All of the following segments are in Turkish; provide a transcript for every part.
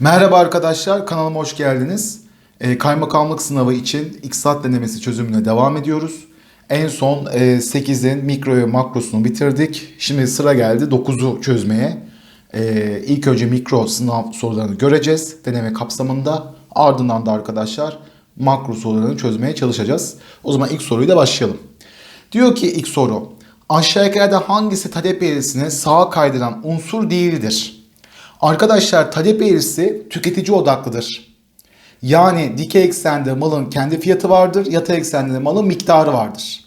Merhaba arkadaşlar, kanalıma hoş geldiniz. Ee, kaymakamlık sınavı için İktisat denemesi çözümüne devam ediyoruz. En son e, 8'in mikro ve makrosunu bitirdik. Şimdi sıra geldi 9'u çözmeye. Ee, ilk önce mikro sınav sorularını göreceğiz deneme kapsamında. Ardından da arkadaşlar makro sorularını çözmeye çalışacağız. O zaman ilk soruyla başlayalım. Diyor ki ilk soru. Aşağıdakilerden hangisi talep eğrisine sağa kaydıran unsur değildir? Arkadaşlar talep eğrisi tüketici odaklıdır. Yani dikey eksende malın kendi fiyatı vardır, yatay eksende de malın miktarı vardır.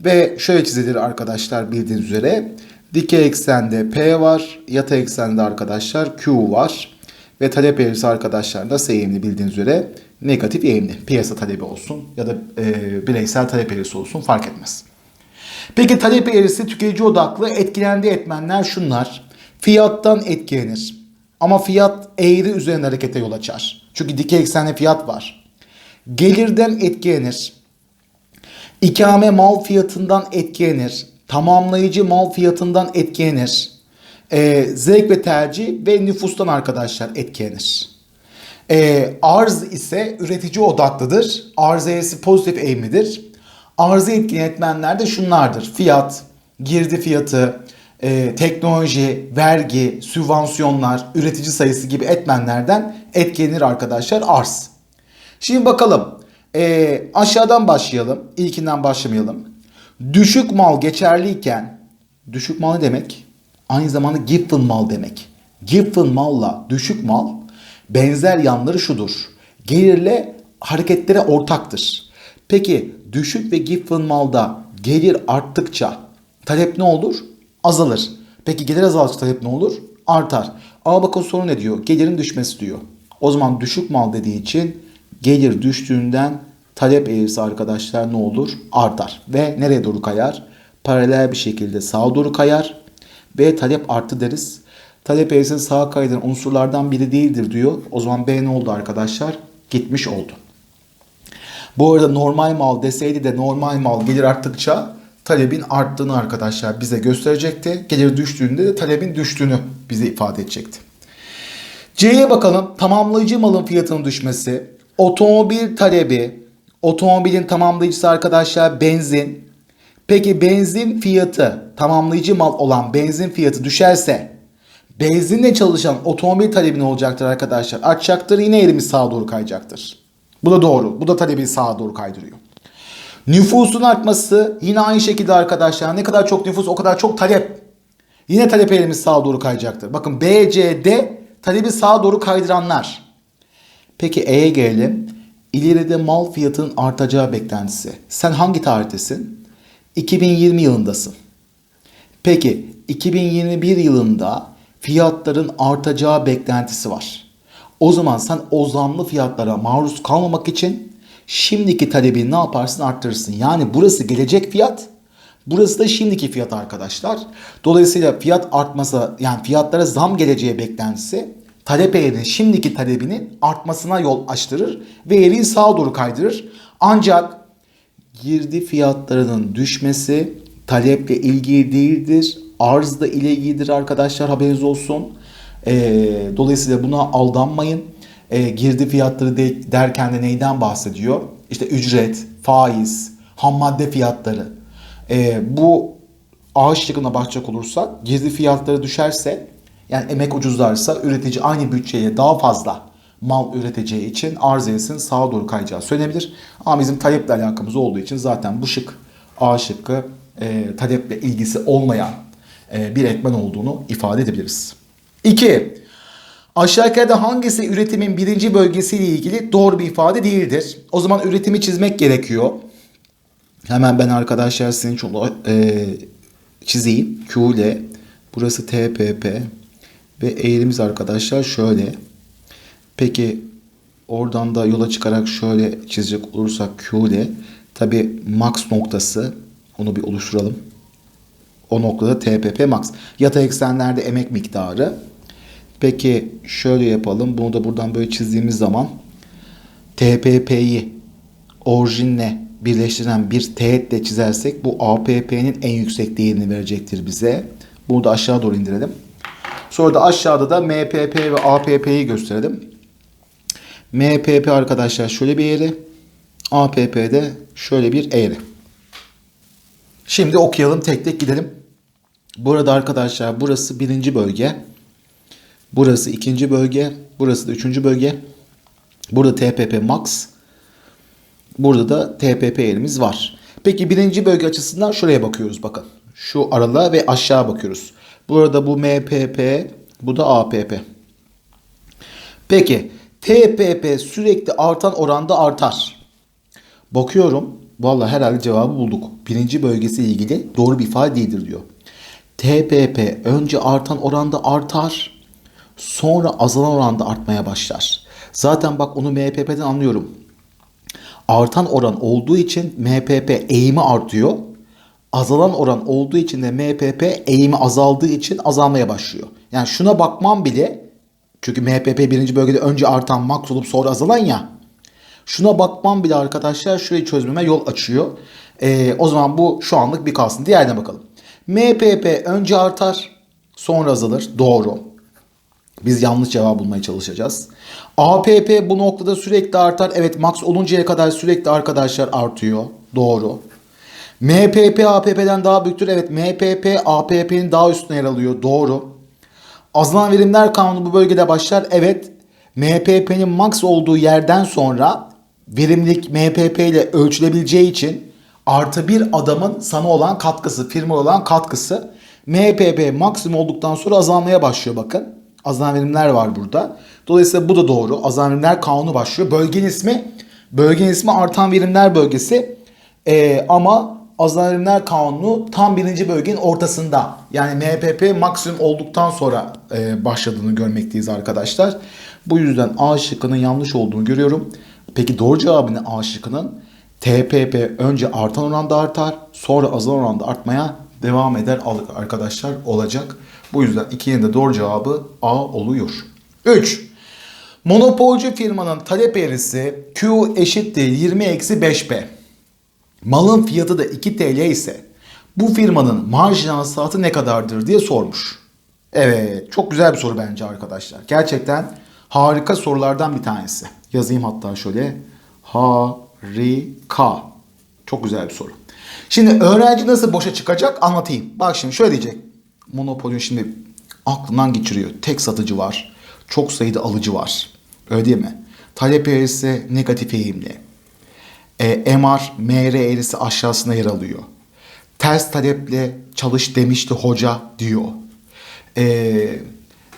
Ve şöyle çizilir arkadaşlar bildiğiniz üzere. Dikey eksende P var, yatay eksende arkadaşlar Q var. Ve talep eğrisi arkadaşlar da eğimli bildiğiniz üzere negatif eğimli. Piyasa talebi olsun ya da e, bireysel talep eğrisi olsun fark etmez. Peki talep eğrisi tüketici odaklı etkilendiği etmenler şunlar. Fiyattan etkilenir. Ama fiyat eğri üzerine harekete yol açar. Çünkü dikey eksenli fiyat var. Gelirden etkilenir. İkame mal fiyatından etkilenir. Tamamlayıcı mal fiyatından etkilenir. Ee, zevk ve tercih ve nüfustan arkadaşlar etkilenir. Ee, arz ise üretici odaklıdır. Arz eğrisi pozitif eğimlidir. Arzı etkileyen etmenler de şunlardır. Fiyat, girdi fiyatı, e, teknoloji, vergi, sübvansiyonlar, üretici sayısı gibi etmenlerden etkilenir arkadaşlar arz. Şimdi bakalım. E, aşağıdan başlayalım. İlkinden başlamayalım. Düşük mal geçerliyken, düşük mal ne demek? Aynı zamanda given mal demek. Given malla düşük mal benzer yanları şudur. Gelirle hareketlere ortaktır. Peki düşük ve given malda gelir arttıkça talep ne olur? Azalır. Peki gelir azaldıkça talep ne olur? Artar. Ama bakın soru ne diyor? Gelirin düşmesi diyor. O zaman düşük mal dediği için gelir düştüğünden talep eğrisi arkadaşlar ne olur? Artar. Ve nereye doğru kayar? Paralel bir şekilde sağa doğru kayar. Ve talep arttı deriz. Talep eğrisini sağa kaydıran unsurlardan biri değildir diyor. O zaman B ne oldu arkadaşlar? Gitmiş oldu. Bu arada normal mal deseydi de normal mal gelir arttıkça talebin arttığını arkadaşlar bize gösterecekti. Gelir düştüğünde de talebin düştüğünü bize ifade edecekti. C'ye bakalım. Tamamlayıcı malın fiyatının düşmesi. Otomobil talebi. Otomobilin tamamlayıcısı arkadaşlar benzin. Peki benzin fiyatı tamamlayıcı mal olan benzin fiyatı düşerse benzinle çalışan otomobil talebi ne olacaktır arkadaşlar? Artacaktır yine elimiz sağa doğru kayacaktır. Bu da doğru. Bu da talebi sağa doğru kaydırıyor. Nüfusun artması yine aynı şekilde arkadaşlar. Ne kadar çok nüfus o kadar çok talep. Yine talep elimiz sağa doğru kayacaktır. Bakın B, C, D talebi sağa doğru kaydıranlar. Peki E'ye gelelim. İleride mal fiyatının artacağı beklentisi. Sen hangi tarihtesin? 2020 yılındasın. Peki 2021 yılında fiyatların artacağı beklentisi var. O zaman sen o zamlı fiyatlara maruz kalmamak için şimdiki talebini ne yaparsın arttırırsın. Yani burası gelecek fiyat. Burası da şimdiki fiyat arkadaşlar. Dolayısıyla fiyat artması yani fiyatlara zam geleceği beklentisi talep eğrinin şimdiki talebinin artmasına yol açtırır ve eğriyi sağa doğru kaydırır. Ancak girdi fiyatlarının düşmesi taleple ilgili değildir. Arzla ile ilgilidir arkadaşlar haberiniz olsun. Ee, dolayısıyla buna aldanmayın. Ee, girdi fiyatları de, derken de neyden bahsediyor? İşte ücret, faiz, ham madde fiyatları. Ee, bu ağaç şıkkına bakacak olursak girdi fiyatları düşerse yani emek ucuzlarsa üretici aynı bütçeye daha fazla mal üreteceği için arz eğrisinin sağa doğru kayacağı söylenebilir. Ama bizim taleple alakamız olduğu için zaten bu şık A şıkkı e, taleple ilgisi olmayan e, bir etmen olduğunu ifade edebiliriz. 2. Aşağıdakilerde hangisi üretimin birinci bölgesiyle ilgili doğru bir ifade değildir? O zaman üretimi çizmek gerekiyor. Hemen ben arkadaşlar sizin için e, çizeyim. Q ile burası TPP ve eğrimiz arkadaşlar şöyle. Peki oradan da yola çıkarak şöyle çizecek olursak Q ile tabi max noktası onu bir oluşturalım. O noktada TPP max. Yatay eksenlerde emek miktarı. Peki şöyle yapalım. Bunu da buradan böyle çizdiğimiz zaman TPP'yi orijinle birleştiren bir teğetle çizersek bu APP'nin en yüksek değerini verecektir bize. Bunu da aşağı doğru indirelim. Sonra da aşağıda da MPP ve APP'yi gösterelim. MPP arkadaşlar şöyle bir eğri. APP de şöyle bir eğri. Şimdi okuyalım tek tek gidelim. Burada arkadaşlar burası birinci bölge. Burası ikinci bölge. Burası da üçüncü bölge. Burada TPP max. Burada da TPP yerimiz var. Peki birinci bölge açısından şuraya bakıyoruz bakın. Şu aralığa ve aşağı bakıyoruz. Burada bu MPP, bu da APP. Peki TPP sürekli artan oranda artar. Bakıyorum. Vallahi herhalde cevabı bulduk. Birinci bölgesi ilgili doğru bir ifade değildir diyor. TPP önce artan oranda artar. Sonra azalan oranda artmaya başlar. Zaten bak onu MPP'den anlıyorum. Artan oran olduğu için MPP eğimi artıyor. Azalan oran olduğu için de MPP eğimi azaldığı için azalmaya başlıyor. Yani şuna bakmam bile çünkü MPP birinci bölgede önce artan max olup sonra azalan ya. Şuna bakmam bile arkadaşlar şurayı çözmeme yol açıyor. Ee, o zaman bu şu anlık bir kalsın. Diğerine bakalım. MPP önce artar sonra azalır. Doğru. Biz yanlış cevap bulmaya çalışacağız. APP bu noktada sürekli artar. Evet max oluncaya kadar sürekli arkadaşlar artıyor. Doğru. MPP APP'den daha büyüktür. Evet MPP APP'nin daha üstüne yer alıyor. Doğru. Azalan verimler kanunu bu bölgede başlar. Evet MPP'nin max olduğu yerden sonra verimlilik MPP ile ölçülebileceği için artı bir adamın sana olan katkısı, firma olan katkısı MPP maksimum olduktan sonra azalmaya başlıyor bakın. Azalan verimler var burada. Dolayısıyla bu da doğru. Azalan verimler kanunu başlıyor. Bölgenin ismi bölgenin ismi artan verimler bölgesi. Ee, ama azalan verimler kanunu tam birinci bölgenin ortasında. Yani MPP maksimum olduktan sonra e, başladığını görmekteyiz arkadaşlar. Bu yüzden A şıkkının yanlış olduğunu görüyorum. Peki doğru cevabı ne A şıkkının? TPP önce artan oranda artar, sonra azalan oranda artmaya devam eder arkadaşlar olacak. Bu yüzden 2'nin de doğru cevabı A oluyor. 3. Monopolcu firmanın talep eğrisi Q eşittir 20 eksi 5P. Malın fiyatı da 2 TL ise bu firmanın marjinal hasılatı ne kadardır diye sormuş. Evet çok güzel bir soru bence arkadaşlar. Gerçekten harika sorulardan bir tanesi. Yazayım hatta şöyle. Harika. Çok güzel bir soru. Şimdi öğrenci nasıl boşa çıkacak anlatayım. Bak şimdi şöyle diyecek. Monopolün şimdi aklından geçiriyor. Tek satıcı var. Çok sayıda alıcı var. Öyle değil mi? Talep eğrisi negatif eğimli. E, MR, MR eğrisi aşağısına yer alıyor. Ters taleple çalış demişti hoca diyor. E,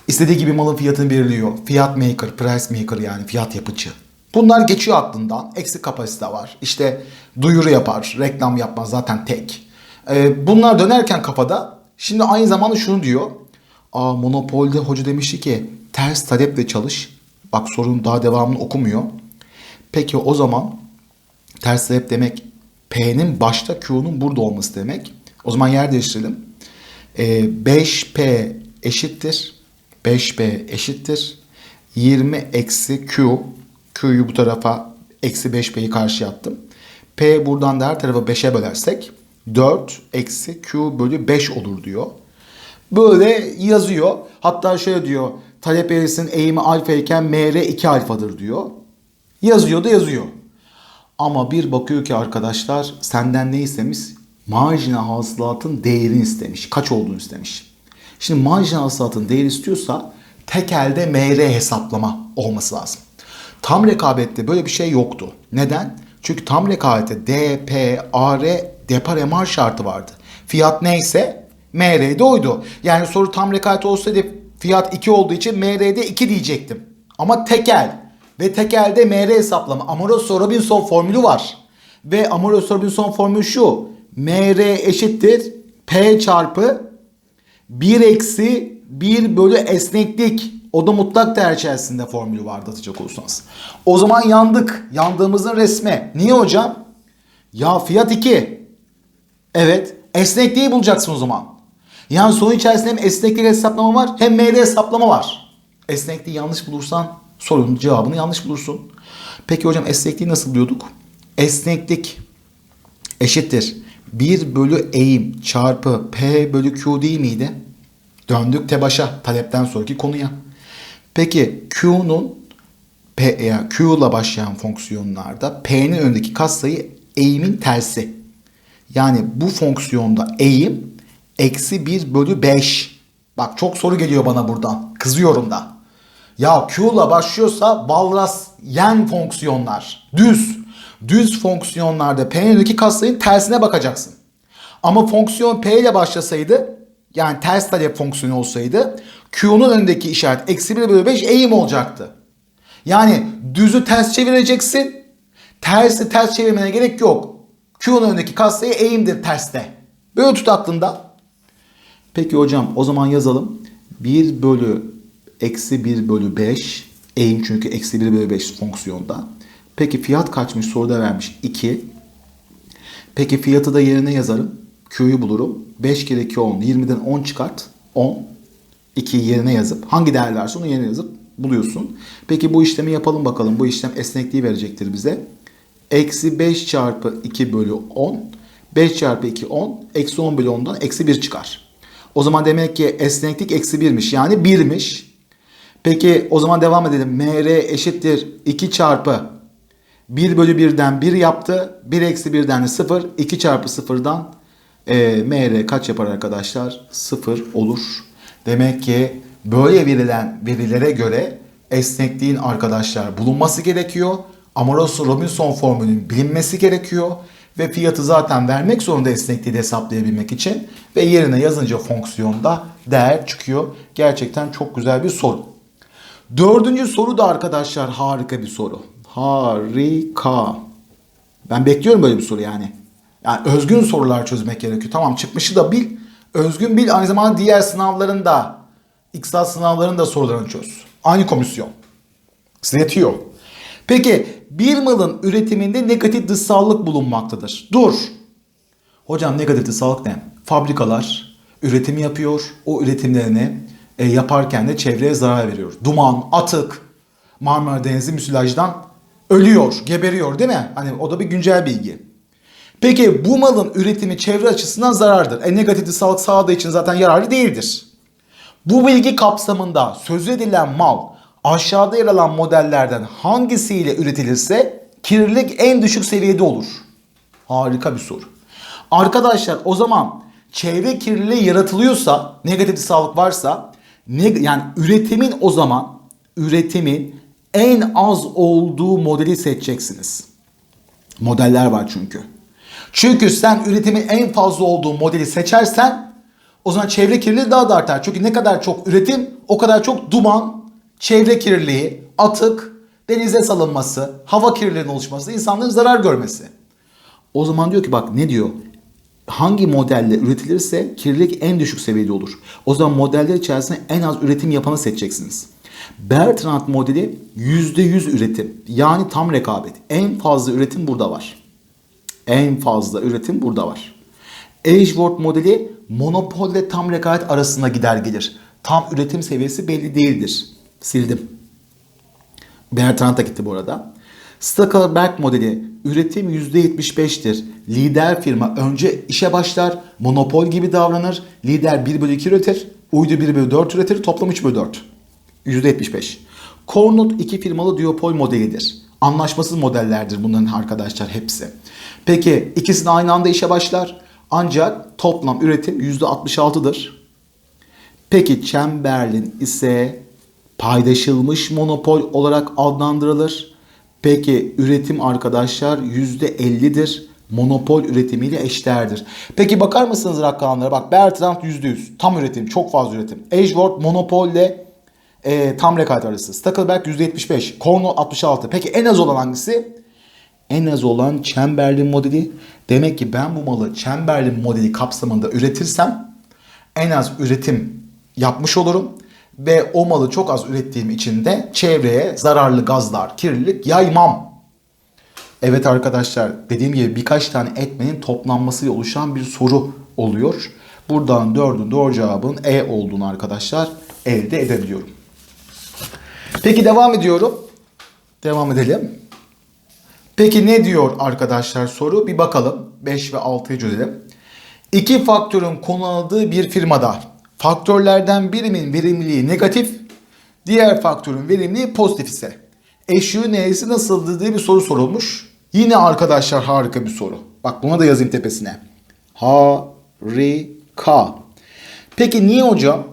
istediği gibi malın fiyatını belirliyor. Fiyat maker, price maker yani fiyat yapıcı. Bunlar geçiyor aklından. Eksik kapasite var. İşte duyuru yapar, reklam yapmaz zaten tek. E, bunlar dönerken kafada şimdi aynı zamanda şunu diyor. Aa, monopolde hoca demişti ki ters taleple çalış. Bak sorunun daha devamını okumuyor. Peki o zaman ters talep demek P'nin başta Q'nun burada olması demek. O zaman yer değiştirelim. Ee, 5P eşittir. 5P eşittir. 20 eksi Q. Q'yu bu tarafa eksi 5P'yi karşı attım. P buradan da her tarafa 5'e bölersek 4 eksi Q bölü 5 olur diyor. Böyle yazıyor. Hatta şöyle diyor. Talep eğrisinin eğimi alfa iken MR 2 alfadır diyor. Yazıyor da yazıyor. Ama bir bakıyor ki arkadaşlar senden ne istemiş? Marjinal hasılatın değerini istemiş. Kaç olduğunu istemiş. Şimdi marjinal hasılatın değeri istiyorsa tekelde MR hesaplama olması lazım. Tam rekabette böyle bir şey yoktu. Neden? Çünkü tam rekabette D, P, A, R, depar MR şartı vardı. Fiyat neyse MR'de oydu. Yani soru tam rekabet olsaydı fiyat 2 olduğu için MR'de 2 diyecektim. Ama tekel ve tekelde MR hesaplama. Amorós-Robinson formülü var. Ve Amorós-Robinson formülü şu. MR eşittir P çarpı 1 eksi 1 bölü esneklik. O da mutlak değer içerisinde formülü vardı atacak olursanız. O zaman yandık. Yandığımızın resmi. Niye hocam? Ya fiyat 2. Evet. Esnekliği bulacaksın o zaman. Yani soru içerisinde hem esneklik hesaplama var hem MR hesaplama var. Esnekliği yanlış bulursan sorunun cevabını yanlış bulursun. Peki hocam esnekliği nasıl buluyorduk? Esneklik eşittir. 1 bölü eğim çarpı P bölü Q değil miydi? Döndük te başa talepten sonraki konuya. Peki Q'nun P veya Q ile başlayan fonksiyonlarda P'nin önündeki katsayı eğimin tersi. Yani bu fonksiyonda eğim eksi 1 bölü 5. Bak çok soru geliyor bana buradan. Kızıyorum da. Ya Q ile başlıyorsa Walras yen fonksiyonlar. Düz. Düz fonksiyonlarda P'nin önündeki katsayının tersine bakacaksın. Ama fonksiyon P ile başlasaydı yani ters talep fonksiyonu olsaydı Q'nun önündeki işaret eksi 1 bölü 5 eğim olacaktı. Yani düzü ters çevireceksin. Tersi ters çevirmene gerek yok. Q'nun önündeki katsayı eğimdir terste. Böyle tut aklında. Peki hocam o zaman yazalım. 1 bölü eksi 1 bölü 5 eğim çünkü eksi 1 bölü 5 fonksiyonda. Peki fiyat kaçmış soruda vermiş 2. Peki fiyatı da yerine yazarım. Q'yu bulurum. 5 kere 2 10. 20'den 10 çıkart. 10. 2'yi yerine yazıp hangi değer varsa onu yerine yazıp buluyorsun. Peki bu işlemi yapalım bakalım. Bu işlem esnekliği verecektir bize. Eksi 5 çarpı 2 bölü 10. 5 çarpı 2 10. Eksi 10 bölü 10'dan eksi 1 çıkar. O zaman demek ki esneklik eksi 1'miş. Yani 1'miş. Peki o zaman devam edelim. MR eşittir 2 çarpı 1 bölü 1'den 1 yaptı. 1 eksi 1'den de 0. 2 çarpı 0'dan e, MR kaç yapar arkadaşlar? 0 olur. Demek ki böyle verilen verilere göre esnekliğin arkadaşlar bulunması gerekiyor. Amoroso-Robinson formülünün bilinmesi gerekiyor. Ve fiyatı zaten vermek zorunda esnekliği de hesaplayabilmek için. Ve yerine yazınca fonksiyonda değer çıkıyor. Gerçekten çok güzel bir soru. Dördüncü soru da arkadaşlar harika bir soru. Harika. Ben bekliyorum böyle bir soru yani. Yani özgün sorular çözmek gerekiyor. Tamam çıkmışı da bil. Özgün bil aynı zamanda diğer sınavların da İktisat sınavlarının da sorularını çöz. Aynı komisyon. Size yetiyor. Peki bir malın üretiminde negatif dışsallık bulunmaktadır. Dur. Hocam negatif dışsallık ne? Fabrikalar üretim yapıyor. O üretimlerini e, yaparken de çevreye zarar veriyor. Duman, atık, Marmara Denizi müsilajdan ölüyor, geberiyor değil mi? Hani o da bir güncel bilgi. Peki bu malın üretimi çevre açısından zarardır. E negatif dışsallık sağladığı için zaten yararlı değildir. Bu bilgi kapsamında söz edilen mal aşağıda yer alan modellerden hangisiyle üretilirse kirlilik en düşük seviyede olur. Harika bir soru. Arkadaşlar o zaman çevre kirliliği yaratılıyorsa, negatif sağlık varsa ne, yani üretimin o zaman üretimin en az olduğu modeli seçeceksiniz. Modeller var çünkü. Çünkü sen üretimin en fazla olduğu modeli seçersen o zaman çevre kirliliği daha da artar. Çünkü ne kadar çok üretim o kadar çok duman, çevre kirliliği, atık, denize salınması, hava kirliliğinin oluşması, insanların zarar görmesi. O zaman diyor ki bak ne diyor? Hangi modelle üretilirse kirlilik en düşük seviyede olur. O zaman modeller içerisinde en az üretim yapanı seçeceksiniz. Bertrand modeli %100 üretim. Yani tam rekabet. En fazla üretim burada var. En fazla üretim burada var. Edgeworth modeli monopol ve tam rekabet arasında gider gelir. Tam üretim seviyesi belli değildir. Sildim. Bertrand da gitti bu arada. Stackelberg modeli üretim %75'tir. Lider firma önce işe başlar, monopol gibi davranır. Lider 1 bölü 2 üretir, uydu 1 bölü 4 üretir, toplam 3 bölü 4. %75. Cornut iki firmalı duopol modelidir. Anlaşmasız modellerdir bunların arkadaşlar hepsi. Peki ikisi de aynı anda işe başlar. Ancak toplam üretim %66'dır. Peki Chamberlain ise paydaşılmış monopol olarak adlandırılır. Peki üretim arkadaşlar %50'dir. Monopol üretimiyle eşdeğerdir. Peki bakar mısınız rakamlara? Bak Bertrand %100. Tam üretim. Çok fazla üretim. Edgeworth monopolle e, tam rekabet arası. Stackelberg %75. Cornell 66. Peki en az olan hangisi? En az olan Chamberlain modeli. Demek ki ben bu malı Chamberlain modeli kapsamında üretirsem en az üretim yapmış olurum ve o malı çok az ürettiğim için de çevreye zararlı gazlar, kirlilik yaymam. Evet arkadaşlar dediğim gibi birkaç tane etmenin toplanmasıyla oluşan bir soru oluyor. Buradan dördün doğru cevabın E olduğunu arkadaşlar elde edebiliyorum. Peki devam ediyorum. Devam edelim. Peki ne diyor arkadaşlar soru? Bir bakalım. 5 ve 6'yı çözelim. İki faktörün kullanıldığı bir firmada faktörlerden birinin verimliliği negatif, diğer faktörün verimliliği pozitif ise Eşyü neyesi nasıldı diye bir soru sorulmuş. Yine arkadaşlar harika bir soru. Bak buna da yazayım tepesine. Harika. Peki niye hocam?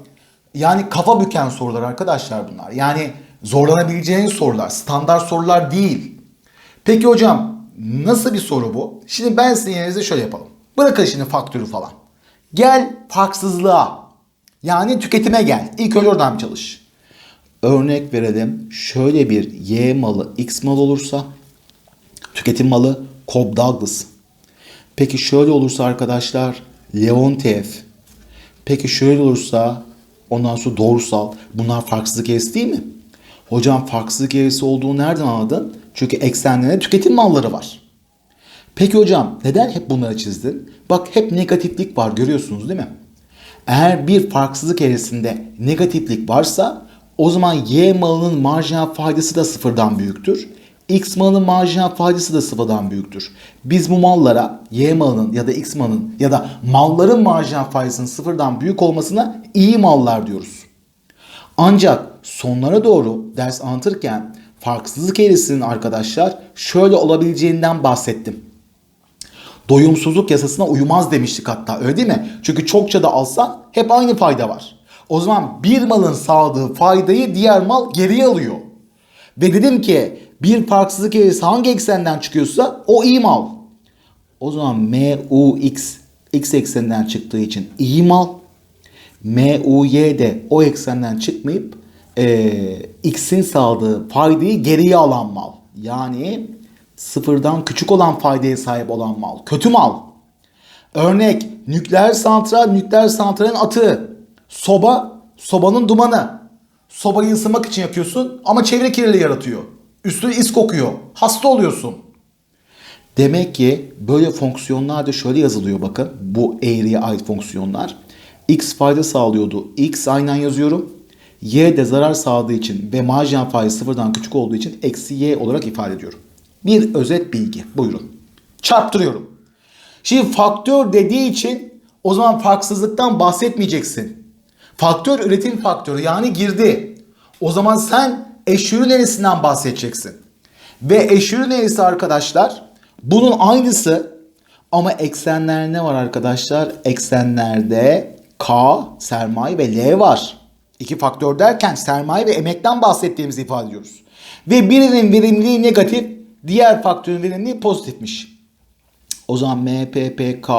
Yani kafa büken sorular arkadaşlar bunlar. Yani zorlanabileceğin sorular. Standart sorular değil. Peki hocam nasıl bir soru bu? Şimdi ben sizin yerinize şöyle yapalım. Bırakın şimdi faktörü falan. Gel farksızlığa. Yani tüketime gel. İlk önce oradan bir çalış. Örnek verelim. Şöyle bir Y malı X malı olursa tüketim malı Cobb Douglas. Peki şöyle olursa arkadaşlar Leontiev. Peki şöyle olursa ondan sonra doğrusal. Bunlar farksızlık eğrisi değil mi? Hocam farksızlık eğrisi olduğunu nereden anladın? Çünkü eksenlerinde tüketim malları var. Peki hocam neden hep bunları çizdin? Bak hep negatiflik var görüyorsunuz değil mi? Eğer bir farksızlık eğrisinde negatiflik varsa o zaman Y malının marjinal faydası da sıfırdan büyüktür. X malının marjinal faydası da sıfırdan büyüktür. Biz bu mallara Y malının ya da X malının ya da malların marjinal faydasının sıfırdan büyük olmasına iyi mallar diyoruz. Ancak sonlara doğru ders anlatırken farksızlık eğrisinin arkadaşlar şöyle olabileceğinden bahsettim. Doyumsuzluk yasasına uyumaz demiştik hatta öyle değil mi? Çünkü çokça da alsan hep aynı fayda var. O zaman bir malın sağladığı faydayı diğer mal geriye alıyor. Ve dedim ki bir farksızlık eğrisi hangi eksenden çıkıyorsa o iyi mal. O zaman MUX x ekseninden çıktığı için iyi mal. MUY de o eksenden çıkmayıp e, x'in sağladığı faydayı geriye alan mal. Yani sıfırdan küçük olan faydaya sahip olan mal. Kötü mal. Örnek nükleer santral, nükleer santralin atığı. Soba, sobanın dumanı. Sobayı ısınmak için yapıyorsun ama çevre kirliliği yaratıyor. Üstüne is kokuyor. Hasta oluyorsun. Demek ki böyle fonksiyonlar da şöyle yazılıyor bakın. Bu eğriye ait fonksiyonlar. X fayda sağlıyordu. X aynen yazıyorum. Y de zarar sağladığı için ve marjinal faiz sıfırdan küçük olduğu için eksi Y olarak ifade ediyorum. Bir özet bilgi. Buyurun. Çarptırıyorum. Şimdi faktör dediği için o zaman farksızlıktan bahsetmeyeceksin. Faktör üretim faktörü yani girdi. O zaman sen eşyürü neresinden bahsedeceksin. Ve eşyürü neresi arkadaşlar? Bunun aynısı ama eksenler ne var arkadaşlar? Eksenlerde K, sermaye ve L var. İki faktör derken sermaye ve emekten bahsettiğimizi ifade ediyoruz. Ve birinin verimliliği negatif, diğer faktörün verimliliği pozitifmiş. O zaman MPPK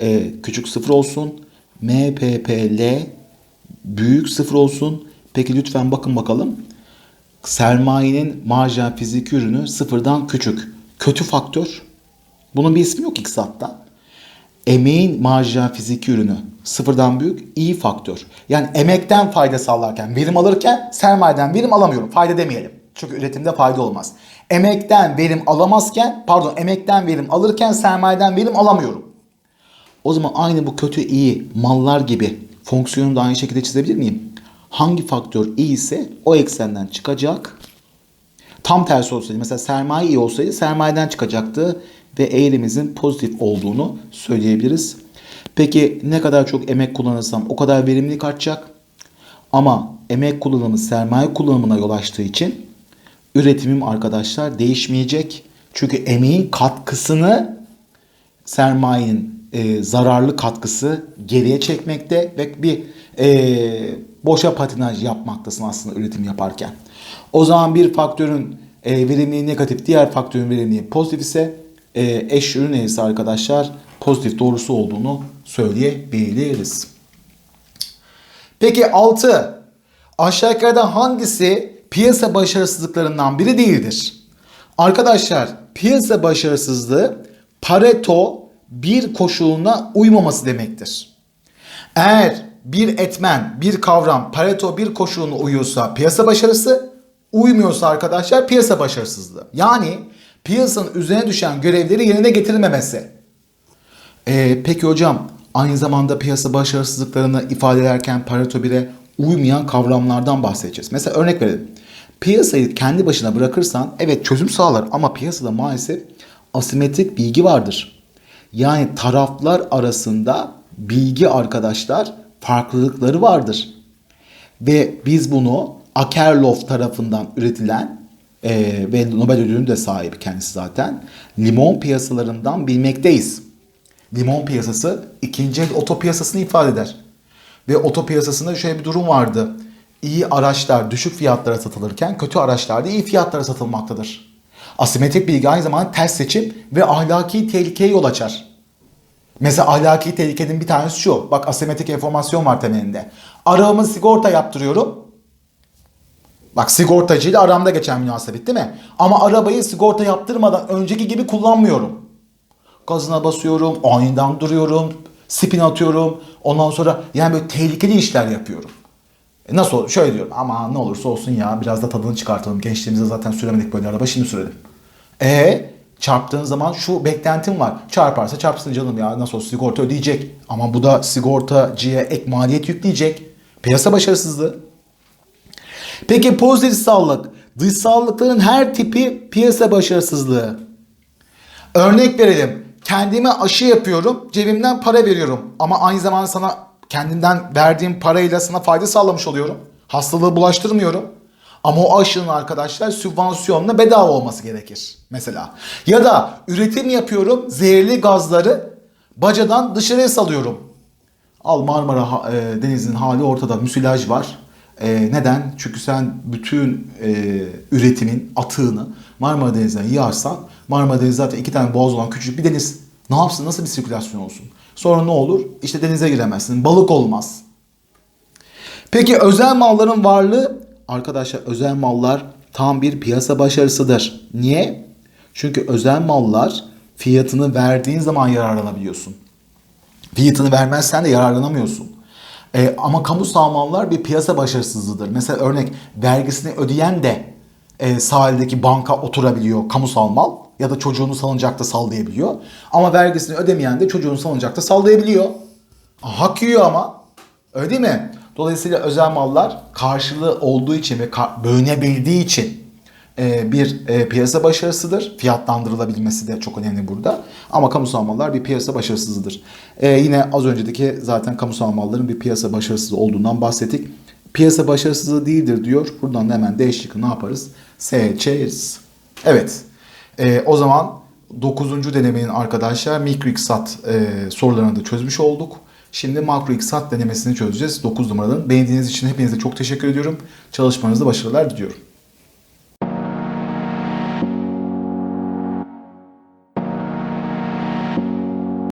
e, küçük sıfır olsun. MPPL büyük sıfır olsun. Peki lütfen bakın bakalım. Sermayenin marjinal fiziki ürünü sıfırdan küçük. Kötü faktör. Bunun bir ismi yok iktisatta. Emeğin marjinal fiziki ürünü sıfırdan büyük iyi faktör. Yani emekten fayda sağlarken, verim alırken sermayeden verim alamıyorum. Fayda demeyelim. Çünkü üretimde fayda olmaz. Emekten verim alamazken, pardon emekten verim alırken sermayeden verim alamıyorum. O zaman aynı bu kötü iyi mallar gibi fonksiyonu da aynı şekilde çizebilir miyim? Hangi faktör iyi ise o eksenden çıkacak. Tam tersi olsaydı mesela sermaye iyi olsaydı sermayeden çıkacaktı ve eğrimizin pozitif olduğunu söyleyebiliriz. Peki ne kadar çok emek kullanırsam o kadar verimlilik artacak. Ama emek kullanımı sermaye kullanımına yol açtığı için üretimim arkadaşlar değişmeyecek. Çünkü emeğin katkısını sermayenin e, zararlı katkısı geriye çekmekte ve bir e, boşa patinaj yapmaktasın aslında üretim yaparken. O zaman bir faktörün e, verimliliği negatif, diğer faktörün verimliliği pozitif ise eş ürün eğrisi arkadaşlar pozitif doğrusu olduğunu söyleyebiliriz. Peki 6. Aşağı yukarıda hangisi piyasa başarısızlıklarından biri değildir? Arkadaşlar piyasa başarısızlığı Pareto bir koşuluna uymaması demektir. Eğer bir etmen, bir kavram Pareto bir koşuluna uyuyorsa piyasa başarısı, uymuyorsa arkadaşlar piyasa başarısızlığı. Yani piyasanın üzerine düşen görevleri yerine getirilmemesi. Ee, peki hocam aynı zamanda piyasa başarısızlıklarını ifade ederken Pareto 1'e uymayan kavramlardan bahsedeceğiz. Mesela örnek verelim. Piyasayı kendi başına bırakırsan evet çözüm sağlar ama piyasada maalesef asimetrik bilgi vardır. Yani taraflar arasında bilgi arkadaşlar farklılıkları vardır. Ve biz bunu Akerlof tarafından üretilen Ee, ve Nobel ödülünün de sahibi kendisi zaten. Limon piyasalarından bilmekteyiz. Limon piyasası ikinci el oto piyasasını ifade eder. Ve oto piyasasında şöyle bir durum vardı. İyi araçlar düşük fiyatlara satılırken kötü araçlar da iyi fiyatlara satılmaktadır. Asimetrik bilgi aynı zamanda ters seçim ve ahlaki tehlikeye yol açar. Mesela ahlaki tehlikenin bir tanesi şu. Bak asimetrik enformasyon var temelinde. Arabamı sigorta yaptırıyorum. Bak sigortacıyla aramda geçen münasebet değil mi? Ama arabayı sigorta yaptırmadan önceki gibi kullanmıyorum. Gazına basıyorum, aniden duruyorum, spin atıyorum. Ondan sonra yani böyle tehlikeli işler yapıyorum. E nasıl olur? Şöyle diyorum ama ne olursa olsun ya biraz da tadını çıkartalım. Gençliğimizde zaten süremedik böyle araba şimdi sürelim. E çarptığın zaman şu beklentim var. Çarparsa çarpsın canım ya nasıl olsa sigorta ödeyecek. Ama bu da sigortacıya ek maliyet yükleyecek. Piyasa başarısızlığı. Peki pozitif sağlık. Dışsallıkların her tipi piyasa başarısızlığı. Örnek verelim. Kendime aşı yapıyorum. Cebimden para veriyorum. Ama aynı zamanda sana kendimden verdiğim parayla sana fayda sağlamış oluyorum. Hastalığı bulaştırmıyorum. Ama o aşının arkadaşlar sübvansiyonla bedava olması gerekir. Mesela. Ya da üretim yapıyorum. Zehirli gazları bacadan dışarıya salıyorum. Al Marmara e, Denizi'nin hali ortada. Müsilaj var. E, neden? Çünkü sen bütün e, üretimin atığını Marmara Denizi'ne yığarsan Marmara Denizi zaten iki tane boğaz olan küçücük bir deniz. Ne yapsın? Nasıl bir sirkülasyon olsun? Sonra ne olur? İşte denize giremezsin. Balık olmaz. Peki özel malların varlığı arkadaşlar özel mallar tam bir piyasa başarısıdır. Niye? Çünkü özel mallar fiyatını verdiğin zaman yararlanabiliyorsun. Fiyatını vermezsen de yararlanamıyorsun. E, ama kamusal mallar bir piyasa başarısızlığıdır. Mesela örnek vergisini ödeyen de e, sahildeki banka oturabiliyor kamusal mal ya da çocuğunu salıncakta sallayabiliyor. Ama vergisini ödemeyen de çocuğunu salıncakta sallayabiliyor. Hak yiyor ama. Öyle değil mi? Dolayısıyla özel mallar karşılığı olduğu için ve bölünebildiği için bir e, piyasa başarısıdır. Fiyatlandırılabilmesi de çok önemli burada. Ama kamusal mallar bir piyasa başarısızıdır. E, yine az önceki zaten kamusal malların bir piyasa başarısız olduğundan bahsettik. Piyasa başarısızlığı değildir diyor. Buradan da hemen D şıkkı ne yaparız? Seçeriz. Evet. E, o zaman 9. denemenin arkadaşlar mikro iktisat e, sorularını da çözmüş olduk. Şimdi makro denemesini çözeceğiz 9 numaranın. Beğendiğiniz için hepinize çok teşekkür ediyorum. Çalışmanızda başarılar diliyorum.